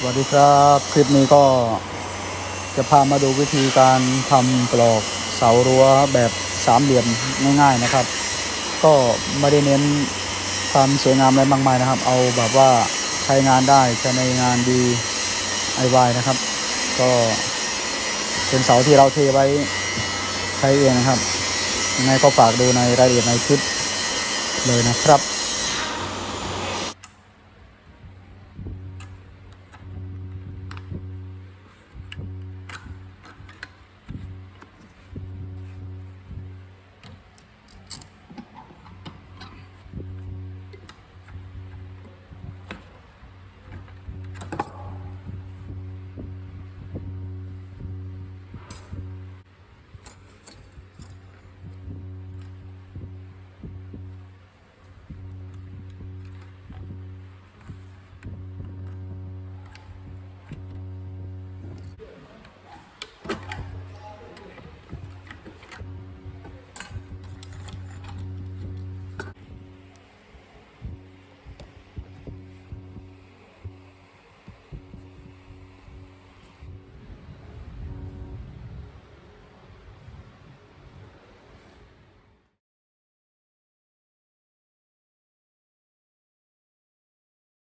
สวัสดีครับ คลิปนี้ก็จะพามาดูวิธีการทำปลอกเสารั้วแบบสามเหลี่ยมง่ายๆนะครับ ก็ไม่ได้เน้นความสวยงามอะไรมากมายนะครับ เอาแบบว่าใช้งานได้ใช้ในงานดีไอวายนะครับ ก็เป็นเสาที่เราเทไว้ใช้เองนะครับยังไงก็ฝากดูในรายละเอียดในคลิปเลยนะครับ